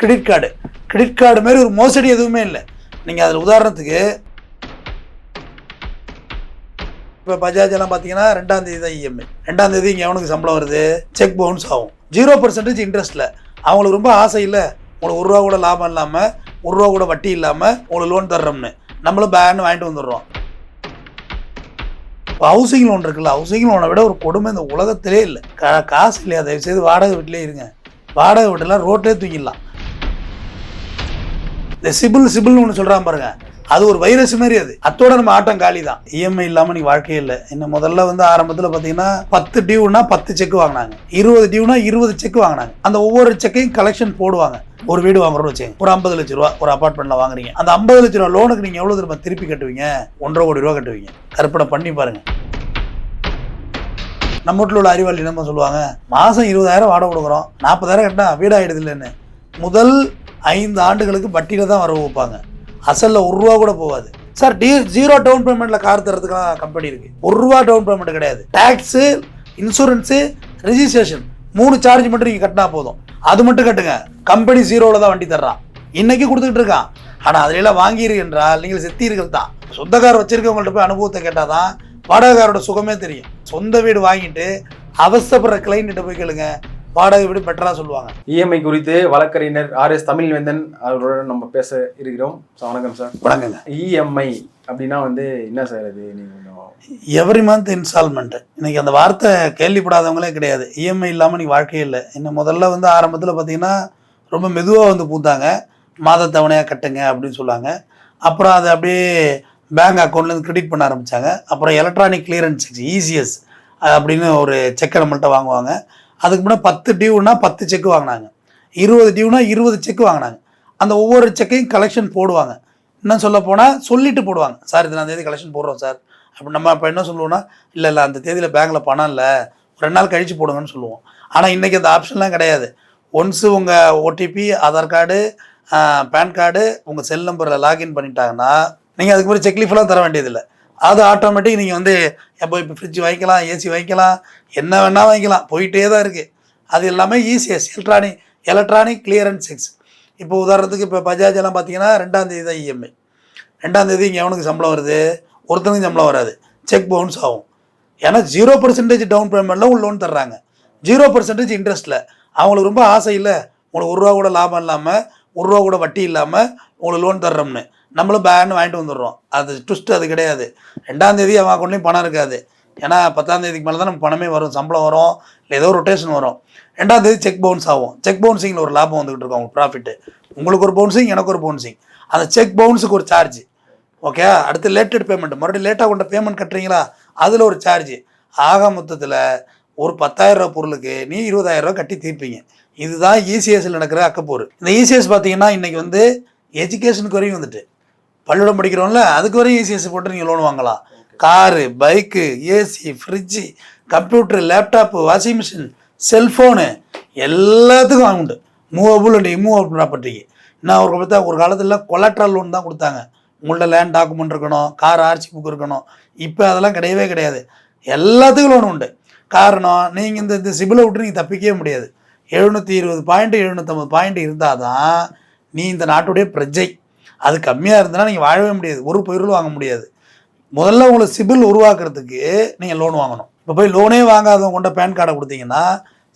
Credit card. Credit card மாதிரி ஒரு மோசடி எதுவுமே இல்லை. நீங்கள் அதில் உதாரணத்துக்கு இப்போ பஜாஜ் எல்லாம் பார்த்தீங்கன்னா ரெண்டாம் தேதி தான் இஎம்ஐ ரெண்டாம் தேதி இங்கே எவனுக்கு சம்பளம் வருது? செக் பவுன்ஸ் ஆகும். ஜீரோ பர்சன்டேஜ் இன்ட்ரெஸ்ட்டில் அவங்களுக்கு ரொம்ப ஆசை இல்லை. உங்களுக்கு ஒரு ரூபா கூட லாபம் இல்லாமல் ஒரு ரூபா கூட வட்டி இல்லாமல் உங்களுக்கு லோன் தர்றோம்னு. நம்மளும் பேன்னு வாங்கிட்டு வந்துடுறோம். இப்போ ஹவுசிங் லோன் இருக்குல்ல ஹவுசிங் லோனை விட ஒரு கொடுமை இந்த உலகத்திலே இல்லை. கா காசு இல்லையா? தயவு செய்து வாடகை வீட்டிலே இருங்க. வாடகை வீட்டெல்லாம் ரோட்டே தூங்கிடலாம். இந்த சிபில் சிபில்னு ஒன்று சொல்கிறான் பாருங்க. அது ஒரு வைரஸ் மாதிரி அது. அத்தோட நம்ம ஆட்டம் காலி தான் இஎம்ஐ இல்லாமல் நீ வாழ்க்கையே இல்லை. இன்னும் முதல்ல வந்து ஆரம்பத்தில் பார்த்தீங்கன்னா பத்து டியூனா பத்து செக் வாங்கினாங்க. இருபது டியூனா இருபது செக் வாங்கினாங்க. அந்த ஒவ்வொரு செக்கையும் கலெக்ஷன் போடுவாங்க. ஒரு வீடு வாங்குறோம் வச்சுங்க ஒரு ஐம்பது லட்ச ரூபா ஒரு அப்பார்ட்மெண்ட்ல வாங்குறீங்க. அந்த ஐம்பது லட்ச ரூபா லோனுக்கு நீங்கள் எவ்வளோ திரும்ப திருப்பி கட்டுவீங்க? ஒன்றரை கோடி ரூபா கட்டுவீங்க. கற்பனை பண்ணி பாருங்க. நம்ம வீட்டில் உள்ள அறிவாளி என்னமா சொல்லுவாங்க மாதம் இருபதாயிரம் வாடகை கொடுக்குறோம். நாற்பதாயிரம் கட்டினா வீடாயிடுது இல்லைன்னு. முதல் ஐந்து ஆண்டுகளுக்கு வட்டியில் தான் வர வைப்பாங்க. அசலில் ஒரு ரூபா கூட போகாது. சார் டி ஜீரோ டவுன் பேமெண்ட்டில் கார் தரதுக்குலாம் கம்பெனி இருக்குது ஒரு ரூபா டவுன் பேமெண்ட் கிடையாது. டேக்ஸு இன்சூரன்ஸு ரெஜிஸ்ட்ரேஷன் மூணு சார்ஜ் மட்டும் நீங்கள் கட்டினா போதும். அது மட்டும் கட்டுங்க. கம்பெனி ஜீரோவில் தான் வண்டி தர்றான். இன்னைக்கு கொடுத்துக்கிட்டு இருக்கான். ஆனால் அதிலெல்லாம் வாங்கியிரு என்றால் நீங்கள் செத்தீர்கள் தான். சொந்தக்கார் வச்சிருக்கவங்கள்ட்ட போய் அனுபவத்தை கேட்டால் தான் வாடகைக்காரோட சுகமே தெரியும். சொந்த வீடு வாங்கிட்டு அவசப்படுற கிளைண்ட்ட போய் கேளுங்க. வாடகை வீடு பெட்டரா சொல்லுவாங்க. இஎம்ஐ குறித்து வழக்கறிஞர் ஆர் எஸ் தமிழ்வேந்தன் அவருடன் நம்ம பேச இருக்கிறோம். சார் வணக்கம் சார். வணக்கங்க. இஎம்ஐ அப்படின்னா வந்து என்ன சார் அது? நீங்க கொஞ்சம் எவ்ரி மந்த் இன்ஸ்டால்மெண்ட் இன்னைக்கு அந்த வார்த்தை கேள்விப்படாதவங்களே கிடையாது. இஎம்ஐ இல்லாமல் நீ வாழ்க்கையே இல்லை. இன்னும் முதல்ல வந்து ஆரம்பத்தில் பார்த்தீங்கன்னா ரொம்ப மெதுவாக வந்து பூத்தாங்க. மாத தவணையாக கட்டுங்க அப்படின்னு சொன்னாங்க அப்புறம் அதை அப்படியே பேங்க் அக்கௌண்ட்லேருந்து கிரெடிட் பண்ண ஆரம்பித்தாங்க அப்புறம் எலக்ட்ரானிக் கிளியரன்ஸ் இசிஎஸ் அப்படின்னு ஒரு செக்கை நம்மள்ட்ட வாங்குவாங்க. அதுக்கு முன்னாடி பத்து டியூனா பத்து செக் வாங்கினாங்க. இருபது டியூனா இருபது செக் வாங்கினாங்க. அந்த ஒவ்வொரு செக்கையும் கலெக்ஷன் போடுவாங்க. இன்னும் சொல்ல போனால் சொல்லிட்டு போடுவாங்க. சார் இது நான் தேதி கலெக்ஷன் போடுறோம் சார். அப்படி நம்ம அப்போ என்ன சொல்லுவோம்னா இல்லை இல்லை அந்த தேதியில் பேங்க்கில் பணம் இல்லை. ஒரு ரெண்டு நாள் கழித்து போடுங்கன்னு சொல்லுவோம். ஆனால் இன்றைக்கி அந்த ஆப்ஷன்லாம் கிடையாது. ஒன்ஸு உங்கள் OTP Aadhaar card PAN card உங்கள் செல் நம்பரில் லாகின் பண்ணிட்டாங்கன்னா நீங்கள் அதுக்கு செக் செக்லீஃப்லாம் தர வேண்டியதில்லை. அது ஆட்டோமேட்டிக் நீங்கள் வந்து எப்போ இப்போ ஃப்ரிட்ஜ் வாங்கிக்கலாம் ஏசி வாங்கிக்கலாம் என்ன வேணால் வாங்கிக்கலாம் போயிட்டே தான் இருக்குது அது எல்லாமே ECS electronic electronic clearance cheques இப்போ உதாரணத்துக்கு இப்போ பஜாஜ் எல்லாம் பார்த்தீங்கன்னா ரெண்டாந்தேதி தான் இஎம்ஐ ரெண்டாந்தேதி இங்கே எவனுக்கு சம்பளம் வருது ஒருத்தனுக்கு சம்பளம் வராது. செக் பவுன்ஸ் ஆகும். ஏன்னா ஜீரோ பர்சன்டேஜ் டவுன் பேமெண்ட்டில் உங்களுக்கு லோன் தர்றாங்க. ஜீரோ பர்சன்டேஜ் இன்ட்ரெஸ்ட்டில் அவங்களுக்கு ரொம்ப ஆசை இல்லை உங்களுக்கு ஒரு ரூபா கூட லாபம் இல்லாமல் ஒரு ரூபா கூட வட்டி இல்லாமல் உங்களுக்கு லோன் தர்றோம்னு. நம்மளும் பேன்னு வாங்கிட்டு வந்துடுறோம். அது ட்விஸ்ட் அது கிடையாது. ரெண்டாம் தேதி அவன் அக்கௌண்ட்லேயும் பணம் இருக்காது. ஏன்னா பத்தாம் தேதிக்கு மேலே தான் நம்ம பணமே வரும் சம்பளம் வரும் இல்லை ஏதோ ரொட்டேஷன் வரும். ரெண்டாம் தேதி செக் பவுன்ஸ் ஆகும். செக் பவுன்சிங்கில் ஒரு லாபம் வந்துகிட்டு இருக்கும் உங்களுக்கு ப்ராஃபிட்டு உங்களுக்கு ஒரு பவுன்சிங் எனக்கு ஒரு பவுன்சிங் அந்த செக் பவுன்ஸுக்கு ஒரு சார்ஜ் ஓகே அடுத்து லேட்டட் பேமெண்ட் மறுபடியும் லேட்டாக கொண்ட பேமெண்ட் கட்டுறீங்களா? அதில் ஒரு சார்ஜ் ஆக மொத்தத்தில் ஒரு பத்தாயிரரூபா பொருளுக்கு நீ இருபதாயிரரூபா கட்டி தீர்ப்பீங்க. இதுதான் இசிஎஸ்சில் நடக்கிற அக்கப்போர் இந்த இசிஎஸ் பார்த்தீங்கன்னா இன்றைக்கி வந்து எஜுகேஷனுக்கு வரையும் வந்துட்டு. பள்ளிக்கூடம் படிக்கிறோம்ல அதுக்கு வரையும் இசிஎஸ் போட்டு நீங்கள் லோன் வாங்கலாம். Car bike AC fridge computer laptop washing machine cellphone எல்லாத்துக்கும் உண்டு. மூவபுள் அண்ட் இம்மூவபுள் ப்ராப்பர்ட்டிக்கு நான் ஒரு பார்த்தா ஒரு காலத்தில் கொலாட்ரல் லோன் தான் கொடுத்தாங்க. உங்கள்ட்ட லேண்ட் டாக்குமெண்ட் இருக்கணும் கார் ஆர்சி புக் இருக்கணும். இப்போ அதெல்லாம் கிடையவே கிடையாது. எல்லாத்துக்கும் லோன் உண்டு. காரணம் நீங்கள் இந்த இந்த சிபிலை விட்டு நீங்கள் தப்பிக்கவே முடியாது. எழுநூற்றி இருபது பாயிண்ட் எழுநூற்றம்பது பாயிண்ட் இருந்தால் தான் நீ இந்த நாட்டுடைய பிரஜை. அது கம்மியாக இருந்ததுன்னா நீங்கள் வாழவே முடியாது. ஒரு பொருள் வாங்க முடியாது. முதல்ல உங்களை சிபில் உருவாக்குறதுக்கு நீங்கள் லோன் வாங்கணும். இப்போ போய் லோனே வாங்காதவங்க கொண்ட பேன் கார்டை கொடுத்தீங்கன்னா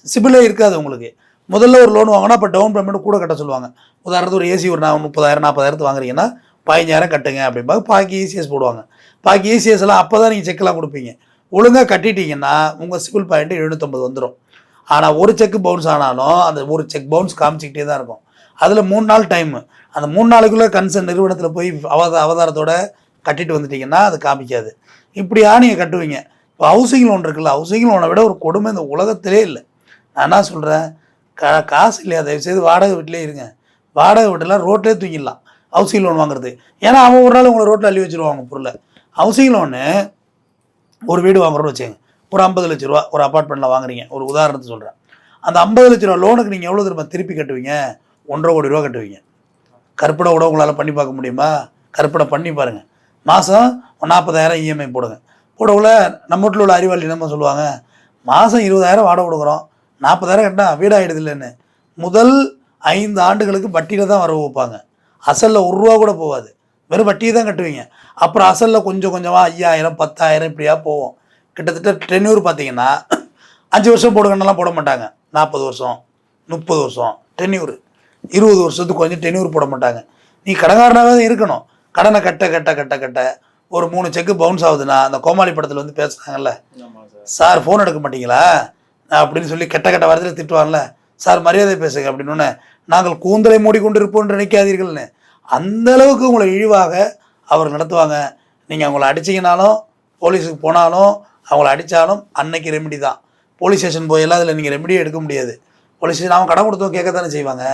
சிபிலே இருக்காது உங்களுக்கு. முதல்ல ஒரு லோன் வாங்கினா இப்போ டவுன் பேமெண்ட் கூட கட்ட சொல்லுவாங்க. உதாரணத்துக்கு ஒரு ஏசி ஒரு நான் முப்பதாயிரம் நாற்பதாயிரத்து வாங்குறீங்கன்னா பதினஞ்சாயிரம் கட்டுங்க அப்படிம்பாங்க. பாக்கி இசிஎஸ் போடுவாங்க. பாக்கி ஈசிஎஸ் எல்லாம் அப்போ தான் நீங்கள் செக்கெல்லாம் கொடுப்பீங்க. ஒழுங்காக கட்டிட்டீங்கன்னா உங்கள் சிபில் பாயிண்ட்டு எழுநூற்றம்பது வந்துடும் ஆனால் ஒரு செக் பவுன்ஸ் ஆனாலும் அந்த ஒரு செக் பவுன்ஸ் காமிச்சிக்கிட்டே தான் இருக்கும். அதில் மூணு நாள் டைமு அந்த மூணு நாளுக்குள்ளே கன்சர்ன் நிறுவனத்தில் போய் அவத அவதாரத்தோட கட்டிட்டு வந்துட்டீங்கன்னா அது காமிக்காது. இப்படியா நீங்கள் கட்டுவீங்க. இப்போ ஹவுசிங் லோன் இருக்குல்ல ஹவுசிங் லோனை விட ஒரு கொடுமை இந்த உலகத்திலே இல்லை. நான் என்ன சொல்கிறேன் கா காசு இல்லையா? தயவுசெய்து வாடகை வீட்டிலே இருங்க. வாடகை வீட்டெல்லாம் ரோட்லேயே தூங்கிடலாம். ஹவுசிங் லோன் வாங்குறது. ஏன்னா அவன் ஒரு நாள் உங்களை ரோட்டில் அள்ளி வச்சுருவாங்க பொருளை. ஹவுசிங் லோனு ஒரு வீடு வாங்குறோம்னு வச்சுங்க ஒரு ஐம்பது லட்ச ரூபா ஒரு அப்பார்ட்மெண்ட்டில் வாங்குறீங்க. ஒரு உதாரணத்தை சொல்கிறேன் அந்த ஐம்பது லட்ச ரூபா லோனுக்கு நீங்கள் எவ்வளோ திரும்ப திருப்பி கட்டுவீங்க? ஒன்றரை கோடி ரூபா கட்டுவீங்க. கற்பனை கூட உங்களால் பண்ணி பார்க்க முடியுமா? கற்பனை பண்ணி பாருங்கள் மாதம் நாற்பதாயிரம் இஎம்ஐ போடுங்க. போடவுல நம்ம வீட்டில் உள்ள அறிவாளி என்னமோ சொல்லுவாங்க? மாதம் இருபதாயிரம் வாடகை கொடுக்குறோம். நாற்பதாயிரம் கட்டினா வீடாகிடுது இல்லைன்னு. முதல் ஐந்து ஆண்டுகளுக்கு வட்டியில் தான் வர வைப்பாங்க. அசலில் ஒரு ரூபா கூட போகாது. வெறும் வட்டியை தான் கட்டுவீங்க. அப்புறம் அசலில் கொஞ்சம் கொஞ்சமாக ஐயாயிரம் பத்தாயிரம் இப்படியா போவோம் கிட்டத்தட்ட டென்யூர் பார்த்தீங்கன்னா அஞ்சு வருஷம் போடுங்கன்னெல்லாம் போட மாட்டாங்க. நாற்பது வருஷம் முப்பது வருஷம் டென்யூர். இருபது வருஷத்துக்கு கொஞ்சம் டென்யூர் போட மாட்டாங்க. நீ கடன்காரனாகவே தான் இருக்கணும். கடனை கட்ட கட்ட கட்ட கட்ட ஒரு மூணு செக்கு பவுன்ஸ் ஆகுதுன்னா அந்த கோமாளி படத்தில் வந்து பேசுனாங்கல்ல ஆமாம் சார் ஃபோன் எடுக்க மாட்டீங்களா? அப்படின்னு சொல்லி கெட்ட கெட்ட வாரத்தில் திட்டுவாங்கல்ல சார் மரியாதை பேசுங்க அப்படின்னு நாங்கள் கூந்தலை மூடிக்கொண்டு இருப்போம் என்று நினைக்காதீர்கள்னு. அந்த அளவுக்கு உங்களை இழிவாக அவர் நடத்துவாங்க. நீங்கள் அவங்கள அடிச்சீங்கனாலும் போலீஸுக்கு போனாலும் அவங்கள அடித்தாலும் அன்னைக்கு ரெமெடி தான். போலீஸ் ஸ்டேஷன் போயெல்லாம் அதில் நீங்கள் ரெமெடியே எடுக்க முடியாது. போலீஸ் ஸ்டேஷன் அவன் கடன் கொடுத்தவங்க கேட்க தானே செய்வாங்க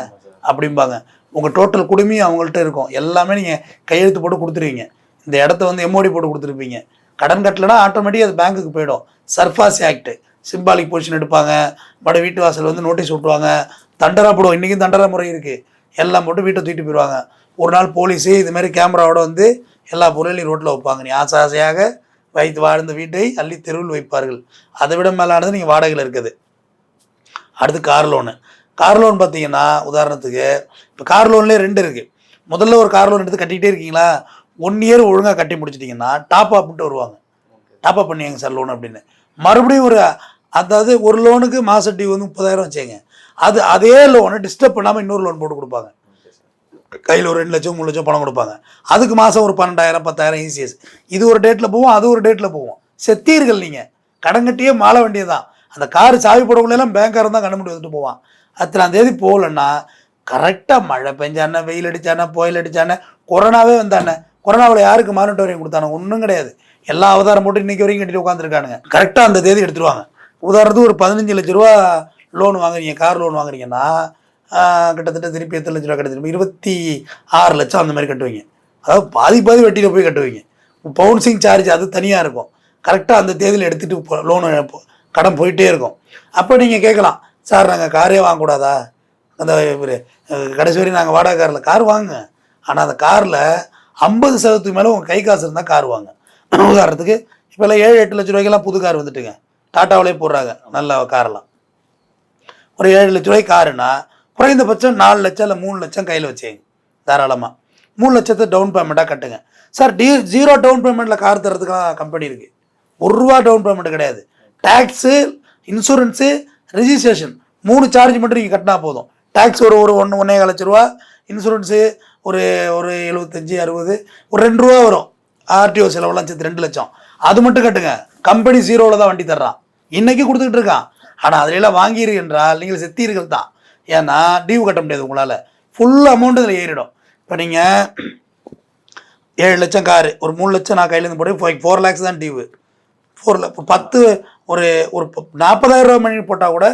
அப்படிம்பாங்க. உங்கள் டோட்டல் குடுமையும் அவங்கள்ட்ட இருக்கும். எல்லாமே நீங்கள் கையெழுத்து போட்டு கொடுத்துருவீங்க. இந்த இடத்த வந்து எம்ஓடி போட்டு கொடுத்துருப்பீங்க. கடன் கட்டலைன்னா ஆட்டோமேட்டிக் அது பேங்க்குக்கு போயிடும். சர்ஃபாஸ் ஆக்ட் சிம்பாலிக் பொசிஷன் எடுப்பாங்க. மட வீட்டு வாசல் வந்து நோட்டீஸ் விட்டுவாங்க தண்டரா போடுவோம் இன்றைக்கும் தண்டரா முறை இருக்குது எல்லாம் போட்டு வீட்டை தூக்கிட்டு போயிடுவாங்க. ஒரு நாள் போலீஸு இதுமாரி கேமராவோட வந்து எல்லா பொருளையும் ரோட்டில் வைப்பாங்க. நீ ஆசை ஆசையாக வைத்து வாழ்ந்த வீட்டை அள்ளி தெருவில் வைப்பார்கள். அதை விட மேலானது நீங்கள் வாடகையில் இருக்குது. அடுத்து கார் லோனு கார் லோன் பார்த்தீங்கன்னா உதாரணத்துக்கு இப்போ கார் லோன்லேயே ரெண்டு இருக்குது முதல்ல ஒரு கார் லோன் எடுத்து கட்டிக்கிட்டே இருக்கீங்களா? ஒன் இயர் ஒழுங்காக கட்டி முடிச்சிட்டிங்கன்னா டாப் அப்ட்டு வருவாங்க. டாப் அப் பண்ணியாங்க சார் லோன் அப்படின்னு. மறுபடியும் ஒரு அதாவது ஒரு லோனுக்கு மாச டியூ வந்து முப்பதாயிரம் வச்சுங்க அது அதே லோனை டிஸ்டர்ப் பண்ணாமல் இன்னொரு லோன் போட்டு கொடுப்பாங்க. கையில் ஒரு ரெண்டு லட்சம் மூணு லட்சம் பணம் கொடுப்பாங்க. அதுக்கு மாதம் ஒரு பன்னெண்டாயிரம் பத்தாயிரம் இசிஎஸ் இது ஒரு டேட்டில் போவோம் அது ஒரு டேட்டில் போகும் செத்தீர்கள் நீங்கள் கடன் கட்டியே மாள வேண்டியதுதான். அந்த கார் சாவி போடக்குள்ளெல்லாம் பேங்காரன் தான் கண்டுபிடி வந்துட்டு போவான். அத்தனாம் தேதி போகலன்னா கரெக்டாக மழை பெஞ்சானே வெயில் அடித்தானே புயல் அடித்தானே கொரோனாவே வந்தானே கொரோனாவில் யாருக்கு மானிட்டோரியம் கொடுத்தானே? ஒன்றும் கிடையாது. எல்லா அவதாரம் போட்டு இன்றைக்கி வரைக்கும் கட்டிட்டு உட்காந்துருக்கானுங்க கரெக்டாக அந்த தேதி எடுத்துருவாங்க. உதாரணத்துக்கு ஒரு பதினஞ்சு லட்ச ரூபா லோன் வாங்குறீங்க கார் லோன் வாங்குறீங்கன்னா கிட்டத்தட்ட திருப்பி எத்தனை லட்ச ரூபா கட்டுறது இருபத்தி ஆறு லட்சம் அந்த மாதிரி கட்டுவீங்க. அதாவது பாதி பாதி வட்டியில் போய் கட்டுவீங்க. பவுன்சிங் சார்ஜ் அது தனியாக இருக்கும். கரெக்டாக அந்த தேதியில் எடுத்துகிட்டு லோனு கடன் போயிட்டே இருக்கும். அப்போ நீங்கள் கேட்கலாம் சார் நாங்கள் காரே வாங்கக்கூடாதா? அந்த கடைசி வரையும் நாங்கள் வாடகை காரில் கார் வாங்க ஆனால் அந்த காரில் ஐம்பது சதவீதத்துக்கு மேலே உங்கள் கை காசு இருந்தால் கார் வாங்க. உதாரணத்துக்கு இப்போல்லாம் ஏழு எட்டு லட்ச ரூபாய்க்கெல்லாம் புது கார் வந்துட்டுங்க. டாட்டாவிலே போடுறாங்க நல்ல காரெல்லாம் ஒரு ஏழு லட்ச ரூபாய்க்கு காருன்னா குறைந்தபட்சம் நாலு லட்சம் இல்லை மூணு லட்சம் கையில் வச்சுங்க தாராளமாக மூணு லட்சத்தை டவுன் பேமெண்ட்டாக கட்டுங்க. சார் டீ ஜீரோ டவுன் பேமெண்ட்டில் கார் தரதுக்கெல்லாம் கம்பெனி இருக்குது ஒரு ரூபா டவுன் பேமெண்ட் கிடையாது. டேக்ஸு இன்சூரன்ஸு ரிஜிஸ்ட்ரேஷன் மூணு சார்ஜ் மட்டும் நீங்கள் கட்டினா போதும். டேக்ஸ் ஒரு ஒரு ஒன்று ஒன்றே லட்ச ரூபா. இன்சூரன்ஸு ஒரு ஒரு எழுபத்தஞ்சி அறுபது ஒரு ரெண்டு ரூபா வரும். ஆர்டிஓ செலவெல்லாம் சேர்த்து ரெண்டு லட்சம். அது மட்டும் கட்டுங்க. கம்பெனி ஜீரோவில் தான் வண்டி தர்றான். இன்னைக்கு கொடுத்துக்கிட்டு இருக்கான். ஆனால் அதிலெல்லாம் வாங்கியிரு என்றால் நீங்கள் செத்தீர்கள் தான். ஏன்னா டியூ கட்ட முடியாது உங்களால். ஃபுல் அமௌண்ட் இதில் ஏறிடும். இப்போ நீங்கள் ஏழு லட்சம் காரு ஒரு மூணு லட்சம் நான் கையிலேருந்து போட்டு ஃபோர் லேக்ஸ் தான் டியூ ஃபோர் இப்போ பத்து ஒரு ஒரு ப- நாற்பதாயிரம் ரூபா மணி போட்டால் கூட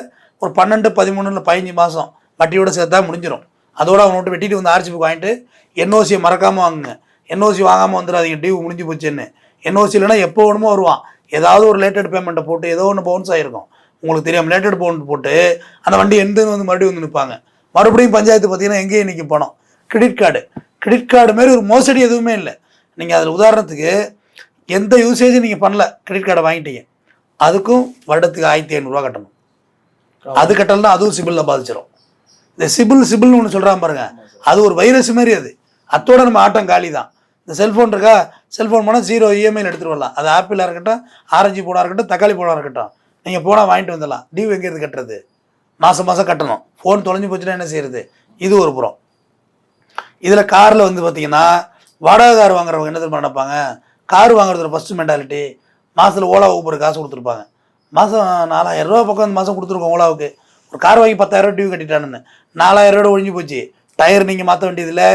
ஒரு பன்னெண்டு பதிமூணு இல்லை பதினஞ்சு மாதம் வட்டியோட சேர்த்தா முடிஞ்சிடும் அதோட அவனை விட்டு வெட்டிட்டு வந்து ஆர்சி புக் வாங்கிட்டு என்ஓசியை மறக்காமல் வாங்குங்க. என்ஓசி வாங்காமல் வந்துடாதீங்க டியூ முடிஞ்சு போச்சுன்னு. என்ஓசி இல்லைனா எப்போ வேணுமோ வருவான். ஏதாவது ஒரு லேட்டட் பேமெண்ட்டை போட்டு ஏதோ ஒன்று பவுன்ஸ் ஆகிருக்கும் உங்களுக்கு தெரியாமல் லேட்டட் பவுண்ட் போட்டு அந்த வண்டி எந்தன்னு வந்து மறுபடியும் வந்து நிற்பாங்க மறுபடியும் பஞ்சாயத்து பார்த்தீங்கன்னா எங்கேயும் இன்றைக்கி பணம் கிரெடிட் கார்டு கிரெடிட் கார்டு மாரி ஒரு மோசடி எதுவுமே இல்லை. நீங்கள் அதில் உதாரணத்துக்கு எந்த யூசேஜும் நீங்கள் பண்ணல. கிரெடிட் கார்டை வாங்கிட்டீங்க. அதுக்கும் வருடத்துக்கு ஆயிரத்தி ஐநூறுரூவா கட்டணும். அது கட்டலாம் அதுவும் சிபிலில் பாதிச்சிடும் இந்த சிபில் சிபில்னு ஒன்று சொல்கிறான் பாருங்க. அது ஒரு வைரஸ் மாதிரி அது. அத்தோட நம்ம ஆட்டம் காலி தான். இந்த செல்ஃபோன் இருக்கா? செல்ஃபோன் போனால் ஜீரோ இஎம்ஐயில் எடுத்துகிட்டு வரலாம். அது ஆப்பிளாக இருக்கட்டும் ஆரஞ்சு போனா இருக்கட்டும் தக்காளி போனா இருக்கட்டும். நீங்கள் போனால் வாங்கிட்டு வந்துடலாம். டியூ எங்கேருந்து கட்டுறது? மாதம் மாதம் கட்டணும். ஃபோன் தொலைஞ்சு போச்சுன்னா என்ன செய்யறது? இது ஒரு புறம். இதில் காரில் வந்து பார்த்தீங்கன்னா வாடகை கார் வாங்குறவங்க என்ன தெரியுமா நினைப்பாங்க? கார் வாங்குறதுல ஃபஸ்ட்டு மென்டாலிட்டி மாதத்தில் ஓலா ஊபர் காசு கொடுத்துருப்பாங்க. மாதம் நாலாயிரம் ரூபா பக்கம் அந்த மாதம் கொடுத்துருக்கோம் ஓலாவுக்கு. ஒரு கார் வாங்கி பத்தாயிரம் டியூ கட்டிட்டானுன்னு. நாலாயிரம் ரூபா ஒழிஞ்சு போச்சு. டயர் நீங்கள் மாற்ற வேண்டியதில்லை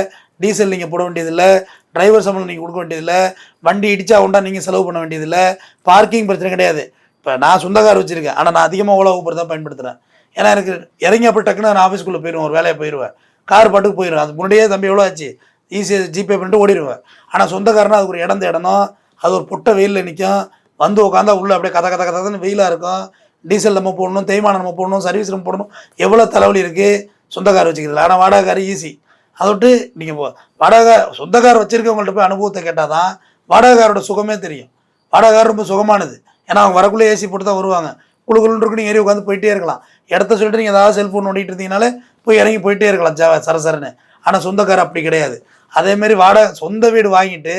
டீசல் நீங்கள் போட வேண்டியதில்லை டிரைவர் சம்பளம் நீங்கள் கொடுக்க வேண்டியதில்லை வண்டி இடிச்சா உண்டா நீங்கள் செலவு பண்ண வேண்டியதில்லை பார்க்கிங் பிரச்சனை கிடையாது. இப்போ நான் சொந்த கார் வச்சுருக்கேன். ஆனால் நான் அதிகமாக ஓலா ஊபர் தான் பயன்படுத்துகிறேன் ஏன்னா எனக்கு இறங்கி அப்படி டக்குன்னு நான் ஆஃபீஸ்க்குள்ளே போயிடுவேன் ஒரு வேலையை போயிடுவேன் கார் பாட்டுக்கு போயிடுவேன் அது முன்னாடியே தம்பி எவ்வளோ ஆச்சு? ஈஸியாக ஜிபே பண்ணிட்டு ஓடிடுவேன் ஆனால் சொந்தக்காரனா அதுக்கு ஒரு இடந்த இடணும் அது ஒரு பொட்டை வெயிலில் நிற்கும் வந்து உட்காந்தா உள்ளே அப்படியே கதை கதை கதைன்னு வெயிலாக இருக்கும். டீசல் நம்ம போடணும் தேய்மானம் நம்ம போடணும் சர்வீஸ் நம்ம போடணும். எவ்வளோ தலைவலி இருக்குது சொந்தக்கார் வச்சுக்கிறதுல ஆனால் வாடகை கார் ஈஸி அதை விட்டு நீங்கள் வாடகை சொந்தக்கார் வச்சுருக்கவங்கள்ட்ட போய் அனுபவத்தை கேட்டால் தான் வாடகைக்காரோட சுகமே தெரியும். வாடகைக்கார் ரொம்ப சுகமானது. ஏன்னா அவங்க வரக்குள்ளே ஏசி போட்டு தான் வருவாங்க. குழுக்குள்னு இருக்குன்னு ஏறி உட்காந்து போயிட்டே இருக்கலாம். இடத்த சொல்லிட்டு நீங்கள் ஏதாவது செல்ஃபோன் ஓடிட்டு இருந்தீங்கனாலே போய் இறங்கி போயிட்டே இருக்கலாம் ஜா சரசரன்னு ஆனால் சொந்தக்காரர் அப்படி கிடையாது. அதேமாரி வாடகை சொந்த வீடு வாங்கிட்டு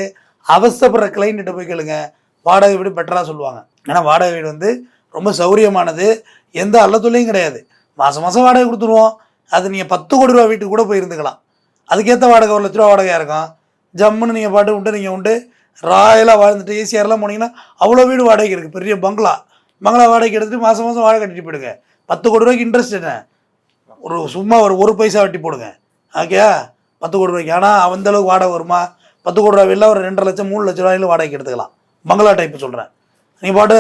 அவசப்படுற கிளைண்ட்டு போய் கேளுங்க. வாடகை வீடு பெட்டராக சொல்லுவாங்க. ஏன்னா வாடகை வீடு வந்து ரொம்ப சௌரியமானது. எந்த அல்லத்துலையும் கிடையாது. மாதம் மாதம் வாடகை கொடுத்துருவோம். அது நீங்கள் பத்து கோடி ரூபா வீட்டுக்கு கூட போய் இருந்துக்கலாம் அதுக்கேற்ற வாடகை ஒரு லட்ச ரூபா வாடகையாக இருக்கும். ஜம்முன்னு நீங்கள் பாட்டு விட்டு நீங்கள் உண்டு. ராயலாக வாழ்ந்துட்டு ஈஸியாரெலாம் போனீங்கன்னா அவ்வளோ வீடு வாடகைக்கு இருக்குது பெரிய பங்களா. பங்களா வாடகைக்கு எடுத்துகிட்டு மாதம் மாதம் வாடகை கட்டிட்டு போயிடுங்க. பத்து கோடி ரூபாய்க்கு இன்ட்ரெஸ்ட் என்ன? ஒரு சும்மா ஒரு ஒரு பைசா வட்டி போடுங்க. ஓகே பத்து கோடி ரூபாய்க்கு. ஆனால் அந்தளவுக்கு வாடகை வருமா? பத்து கோடி ரூபா வெளில ஒரு ரெண்டரை லட்சம் மூணு லட்ச ரூபாயில வாடகைக்கு எடுத்துக்கலாம். பங்களா டைப்பு சொல்கிறேன் நீ பாட்டு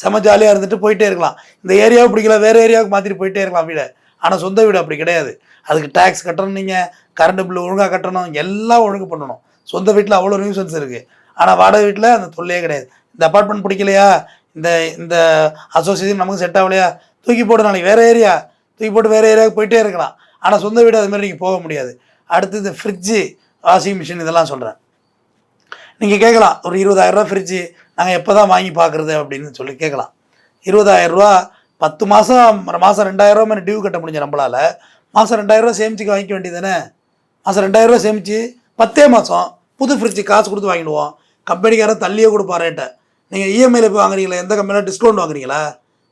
செம ஜாலியாக இருந்துட்டு போயிட்டே இருக்கலாம். இந்த ஏரியாவை பிடிக்கல வேறு ஏரியாவுக்கு மாற்றிட்டு போயிட்டே இருக்கலாம் வீடை. ஆனால் சொந்த வீடு அப்படி கிடையாது. அதுக்கு டேக்ஸ் கட்டணும் நீங்கள் கரண்ட் பில் ஒழுங்காக கட்டணும் எல்லாம் ஒழுங்கு பண்ணணும். சொந்த வீட்டில் அவ்வளோ நியூசன்ஸ் இருக்குது ஆனால் வாடகை வீட்டில் அந்த தொல்லையே கிடையாது. இந்த அப்பார்ட்மெண்ட் பிடிக்கலையா? இந்த இந்த அசோசியேஷன் நமக்கு செட் ஆகலையா? தூக்கி போட்டு நாளைக்கு. வேறு ஏரியா தூக்கி போட்டு வேறு ஏரியாவுக்கு போயிட்டே இருக்கலாம். ஆனால் சொந்த வீடு அது மாதிரி நீங்கள் போக முடியாது. அடுத்து இந்த ஃப்ரிட்ஜு வாஷிங் மிஷின் இதெல்லாம் சொல்கிறேன் நீங்கள் கேட்கலாம். ஒரு இருபதாயிரரூவா ஃப்ரிட்ஜு நாங்கள் எப்போ தான் வாங்கி பார்க்குறது அப்படின்னு சொல்லி கேட்கலாம். இருபதாயிரரூவா பத்து மாதம் மாதம் ரெண்டாயிரரூவா மாதிரி டியூ கட்ட முடிஞ்ச நம்மளால். மாதம் ரெண்டாயிரரூவா சேமிச்சுக்க வாங்கிக்க வேண்டியது தானே மாதம் ரெண்டாயிரரூவா சேமிச்சு பத்தே மாதம் புது ஃப்ரிட்ஜு காசு கொடுத்து வாங்கிடுவோம். கம்பெனிக்காரன் தள்ளியே கொடுப்பா ரேட்டை நீங்கள் இஎம்ஐயில் போய் வாங்குறீங்களா? எந்த கம்பெனியில் டிஸ்கவுண்ட் வாங்குறீங்களா?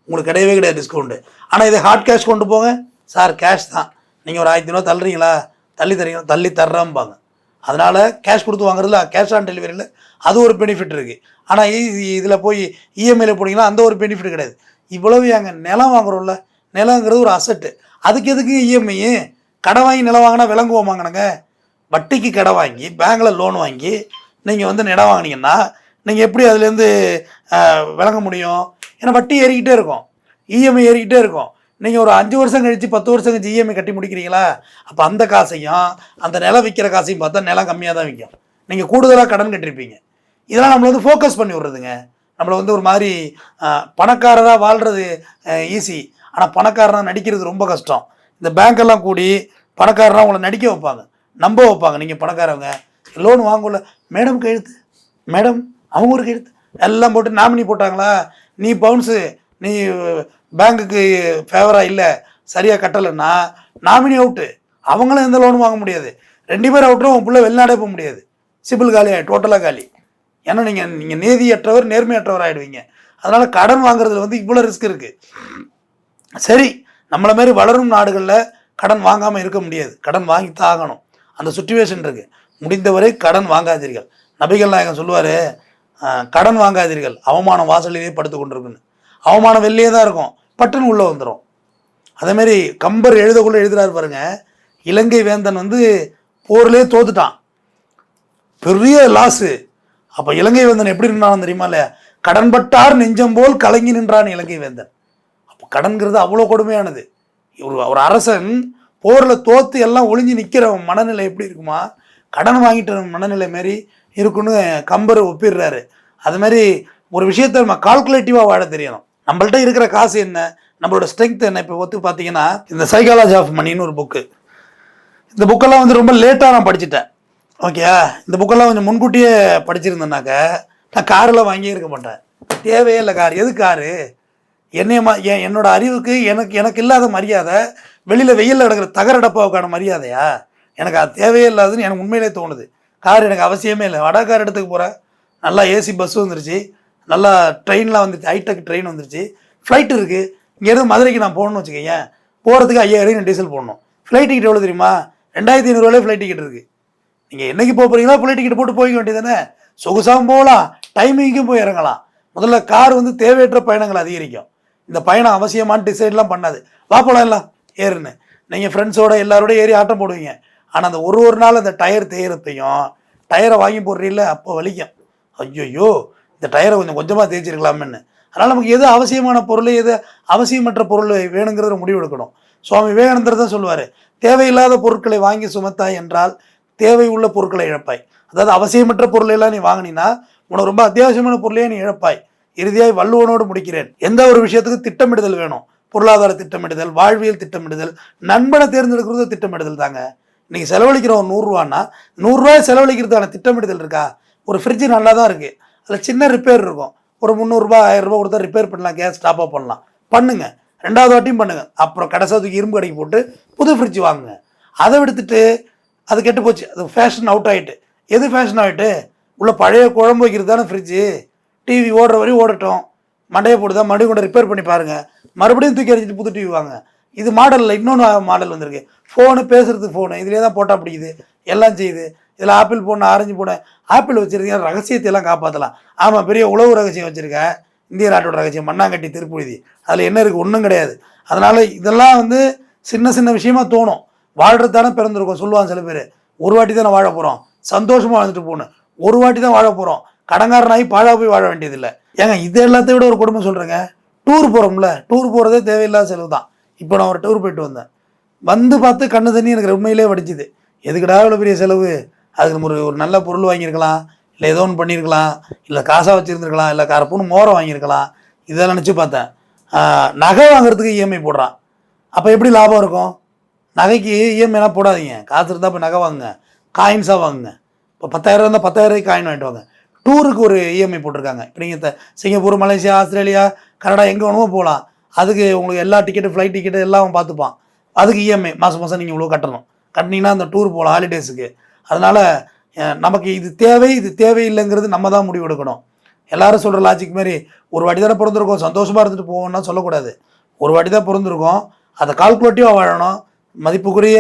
உங்களுக்கு கிடையவே கிடையாது டிஸ்கவுண்ட்டு ஆனால் இதை ஹார்ட் கேஷ் கொண்டு போங்க. சார் கேஷ் தான். நீங்கள் ஒரு ஆயிரத்தி ரூபா தள்ளுறீங்களா? தள்ளி தரீங்களா தள்ளி தர்றம்பாங்க. அதனால் கேஷ் கொடுத்து வாங்குறதுல கேஷ் ஆன் டெலிவரியில் அது ஒரு பெனிஃபிட் இருக்குது ஆனால் இதில் போய் இஎம்ஐயில் போனீங்கன்னா அந்த ஒரு பெனிஃபிட் கிடையாது. இவ்வளவு எங்கள் நிலம் வாங்குறோம்ல? நிலங்கிறது ஒரு அசட்டு அதுக்கு எதுக்கு இஎம்ஐ கடை வாங்கி நிலம் வாங்கினா விளங்குவோம் வாங்கினங்க வட்டிக்கு கடை வாங்கி பேங்க்கில் லோன் வாங்கி நீங்கள் வந்து நிலம் வாங்கினீங்கன்னா நீங்கள் எப்படி அதுலேருந்து விளங்க முடியும்? ஏன்னா வட்டி ஏறிக்கிட்டே இருக்கும். இஎம்ஐ ஏறிக்கிட்டே இருக்கும். நீங்கள் ஒரு அஞ்சு வருஷம் கழித்து பத்து வருஷம் கழிச்சு இஎம்ஐ கட்டி முடிக்கிறீங்களா? அப்போ அந்த காசையும் அந்த நிலம் விற்கிற காசையும் பார்த்தா நிலம் கம்மியாக தான் விற்கும். நீங்கள் கூடுதலாக கடன் கட்டிருப்பீங்க. இதெல்லாம் நம்மளை வந்து ஃபோக்கஸ் பண்ணி விட்றதுங்க. நம்மளை வந்து ஒரு மாதிரி பணக்காரராக வாழ்கிறது ஈஸி ஆனால் பணக்காரனாக நடிக்கிறது ரொம்ப கஷ்டம். இந்த பேங்க்கெல்லாம் கூடி பணக்காரராக உங்களை நடிக்க வைப்பாங்க. நம்ப வைப்பாங்க. நீங்கள் பணக்காரவங்க. லோன் வாங்கல. மேடம் கையெழுத்து மேடம் அவங்க ஒரு கையெழுத்து எல்லாம் போட்டு நாமினி போட்டாங்களா? நீ பவுன்ஸு நீ பேங்க்குக்கு ஃபேவராக இல்லை சரியாக கட்டலைன்னா நாமினி அவுட்டு அவங்களும் எந்த லோனும் வாங்க முடியாது. ரெண்டு பேர் அவுட்டும் உன் பிள்ளை வெளிநாடே போக முடியாது. சிபில் காலி டோட்டலாக காலி. ஏன்னா நீங்கள் நீங்கள் நீதியற்றவர் நேர்மையற்றவர் ஆகிடுவீங்க அதனால் கடன் வாங்குறதுல வந்து இவ்வளோ ரிஸ்க் இருக்குது சரி நம்மளை மாதிரி வளரும் நாடுகளில் கடன் வாங்காமல் இருக்க முடியாது. கடன் வாங்கித்தான் ஆகணும். அந்த சுச்சுவேஷன் இருக்குது முடிந்தவரை கடன் வாங்காதீர்கள். நபிகள் நாயகன் சொல்லுவார் கடன் வாங்காதீர்கள். அவமானம் வாசலிலே படுத்து கொண்டிருக்குன்னு அவமானம் வெளிலே தான் இருக்கும். பட்டுன்னு உள்ளே வந்துடும் அதேமாரி கம்பர் எழுதக்குள்ள எழுதுறாரு பாருங்க. இலங்கை வேந்தன் வந்து போர்லேயே தோத்துட்டான். பெரிய லாஸு அப்போ இலங்கை வேந்தன் எப்படி நின்றான் தெரியுமா இல்லையா? கடன்பட்டார் நெஞ்சம் போல் கலங்கி நின்றான் இலங்கை வேந்தன். அப்போ கடன்கிறது அவ்வளோ கொடுமையானது. ஒரு ஒரு அரசன் போரில் தோத்து எல்லாம் ஒளிஞ்சு நிற்கிற மனநிலை எப்படி இருக்குமா? கடன் வாங்கிட்டு மனநிலை மாரி இருக்குன்னு கம்பர் ஒப்பிடுறாரு. அது மாதிரி ஒரு விஷயத்தை நம்ம கால்குலேட்டிவாக வாழ தெரியணும். நம்மள்ட்ட இருக்கிற காசு என்ன? நம்மளோட ஸ்ட்ரென்த் என்ன? இப்போ ஒத்து பார்த்தீங்கன்னா இந்த சைக்காலஜி ஆஃப் மணின்னு ஒரு புக்கு இந்த புக்கெல்லாம் வந்து ரொம்ப லேட்டாக நான் படிச்சுட்டேன். ஓகே இந்த புக்கெல்லாம் கொஞ்சம் முன்கூட்டியே படிச்சிருந்தேனாக்க நான் காரில் வாங்கியே இருக்க மாட்டேன். தேவையே இல்லை கார் எது காரு என்னைய மா என் என்னோட அறிவுக்கு எனக்கு எனக்கு இல்லாத மரியாதை வெளியில் வெயிலில் கிடக்கிற தகரடப்பாவுக்கான மரியாதையா? எனக்கு அது தேவையே இல்லாதுன்னு எனக்கு உண்மையிலே தோணுது. கார் எனக்கு அவசியமே இல்லை. வட கார் இடத்துக்கு போகிறேன் நல்லா ஏசி பஸ் வந்துருச்சு. நல்லா ட்ரெயின்லாம் வந்துருச்சு ஹைடெக் ட்ரெயின் வந்துருச்சு. ஃப்ளைட் இருக்குது இங்கேருந்து மதுரைக்கு நான் போகணும்னு வச்சுக்கோங்க. போகிறதுக்கு ஐயாயிரம் டீசல் போடணும். ஃப்ளைட் டிக்கெட் எவ்வளோ தெரியுமா? ரெண்டாயிரத்தி ஐநூறுவாலே ஃப்ளைட் டிக்கெட் இருக்குது நீங்கள் என்னைக்கு போக போகிறீங்களோ ஃப்ளைட் டிக்கெட் போட்டு போய்க்க வேண்டியதானே சொகுசாகவும் போகலாம். டைமிங்க்கும் போய் இறங்கலாம். முதல்ல கார் வந்து தேவையற்ற பயணங்கள் அதிகரிக்கும். இந்த பயணம் அவசியமான டிசைட்லாம் பண்ணாது. வா போகலாம் எல்லாம். ஏறுன்னு. நீங்கள் ஃப்ரெண்ட்ஸோட எல்லாரோட ஏறி ஆட்டம் போடுவீங்க. ஆனால் அந்த ஒரு ஒரு நாள் அந்த டயர் தேயறத்தையும் டயரை வாங்கி போடுறீல்ல அப்போ வலிக்கும். ஐயோ இந்த டயரை கொஞ்சம் கொஞ்சமாக தேய்ச்சிருக்கலாம்னு அதனால் நமக்கு எது அவசியமான பொருள் எது அவசியமற்ற பொருள் வேணுங்கிறத முடிவு எடுக்கணும். சுவாமி விவேகானந்தர் தான் சொல்லுவார் தேவையில்லாத பொருட்களை வாங்கி சுமத்தாய் என்றால் தேவை உள்ள பொருட்களை இழப்பாய். அதாவது அவசியமற்ற பொருளையெல்லாம் நீ வாங்கினீன்னா உனக்கு ரொம்ப அத்தியாவசியமான பொருளையே நீ இழப்பாய். இறுதியாய் வள்ளுவனோடு முடிக்கிறேன். எந்த ஒரு விஷயத்துக்கு திட்டமிடுதல் வேணும். பொருளாதார திட்டமிடுதல் வாழ்வியல் திட்டமிடுதல் நண்பனை தேர்ந்தெடுக்கிறது திட்டமிடுதல் தாங்க. நீங்கள் செலவழிக்கிற ஒரு நூறுரூவான்னா நூறுரூவாய் செலவழிக்கிறதுக்கான திட்டமிடுதல் இருக்கா? ஒரு ஃப்ரிட்ஜு நல்லா தான் இருக்குது அதில் சின்ன ரிப்பேர் இருக்கும். ஒரு முந்நூறுரூபா ஆயிரரூபா கொடுத்தா ரிப்பேர் பண்ணலாம் கேஸ் டாப் அப் பண்ணலாம். பண்ணுங்க. ரெண்டாவது வாட்டியும் பண்ணுங்க. அப்புறம் கடைசியாக தூக்கி இரும்பு கடைக்கு போட்டு புது ஃப்ரிட்ஜ் வாங்குங்க. அதை விடுத்துட்டு அது கெட்டு போச்சு. அது ஃபேஷன் அவுட் ஆகிட்டு எது ஃபேஷன் ஆகிட்டு உள்ள பழைய குழம்பு வைக்கிறது தானே ஃப்ரிட்ஜு டிவி ஓடுற வரையும் ஓடட்டும். மண்டையை போடுதா மறுபடியும் கூட ரிப்பேர் பண்ணி பாருங்கள் மறுபடியும் தூக்கி அடிச்சிட்டு புது டிவி வாங்க இது மாடலில் இன்னொன்று மாடல் வந்திருக்கு. ஃபோனு பேசுகிறது ஃபோனு இதுலேயே தான் போட்டால் பிடிக்குது. எல்லாம் செய்யுது. இதில் Apple phone orange phone Apple வச்சுருக்கீங்க ரகசியத்தை எல்லாம் காப்பாற்றலாம் ஆமாம் பெரிய உழவு ரகசியம் வச்சுருக்கேன் இந்திய நாட்டோட ரகசியம் மண்ணாங்கட்டி திருப்புழுதி. அதில் என்ன இருக்குது ஒன்றும் கிடையாது. அதனால் இதெல்லாம் வந்து சின்ன சின்ன விஷயமா தோணும். வாழ்றது தானே பிறந்திருக்கோம் சொல்லுவாங்க சில பேர். ஒரு வாட்டி தானே வாழ போகிறோம் சந்தோஷமாக வாழ்ந்துட்டு போகணும். ஒரு வாட்டி தான் வாழ போகிறோம் கடங்காரனாகி பாழா போய் வாழ வேண்டியதில்லை. ஏங்க இது எல்லாத்தையும் விட ஒரு குடும்பம் சொல்கிறேங்க டூர் போகிறோம்ல டூர் போகிறதே தேவையில்லாத செலவு தான். இப்போ நான் ஒரு டூர் போயிட்டு வந்தேன். வந்து பார்த்து கண்ணு தண்ணி எனக்கு உண்மையிலே வடிச்சுது எதுக்குடா இவ்வளோ பெரிய செலவு? அதுக்கு நம்ம ஒரு ஒரு நல்ல பொருள் வாங்கியிருக்கலாம் இல்லை ஏதோ ஒன்று பண்ணியிருக்கலாம் இல்லை காசாக வச்சுருந்துருக்கலாம் இல்லை கரப்புன்னு மோரம் வாங்கியிருக்கலாம். இதெல்லாம் நினச்சி பார்த்தேன். நகை வாங்குறதுக்கு இஎம்ஐ போடுறான். அப்போ எப்படி லாபம் இருக்கும்? நகைக்கு இஎம்ஐலாம் போடாதீங்க. காசு இருந்தால் இப்போ நகை வாங்குங்க. காயின்ஸாக வாங்குங்க. இப்போ பத்தாயிரம் இருந்தால் பத்தாயிரம் காயின் வாங்கிட்டு வாங்க. டூருக்கு ஒரு இஎம்ஐ போட்டிருக்காங்க. இப்போ நீங்கள் சிங்கப்பூர் மலேசியா ஆஸ்திரேலியா கனடா எங்கே வேணுமோ போகலாம். அதுக்கு உங்களுக்கு எல்லா டிக்கெட்டு ஃப்ளைட் டிக்கெட்டு எல்லாம் அவன் பார்த்துப்பான். அதுக்கு இஎம்ஐ மாதம் மாதம் நீங்கள் இவ்வளோ கட்டணும். கட்டினீங்கன்னா அந்த டூர் போகலாம் ஹாலிடேஸுக்கு அதனால் நமக்கு இது தேவை இது தேவையில்லைங்கிறது நம்ம தான் முடிவு எடுக்கணும். எல்லாரும் சொல்கிற லாஜிக் மாதிரி ஒரு வாட்டி தானே பிறந்திருக்கோம் சந்தோஷமாக இருந்துட்டு போவோம்னா சொல்லக்கூடாது. ஒரு வாட்டி தான் பிறந்திருக்கோம் அதை கால்குலேட்டிவாக வாழணும். மதிப்புக்குரிய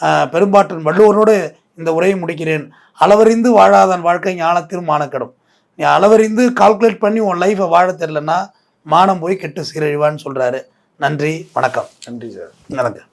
அஹ், பெரும்பாட்டன் வள்ளுவரோடு இந்த உரையை முடிக்கிறேன். அளவறிந்து வாழாதன் வாழ்க்கை ஞானத்திலும் மானக்கெடும். நீ அளவறிந்து கால்குலேட் பண்ணி உன் லைஃப்பை வாழ தெரிலன்னா மானம் போய் கெட்டு சீரழிவான்னு சொல்கிறாரு நன்றி வணக்கம். நன்றி சார். வணக்கம்.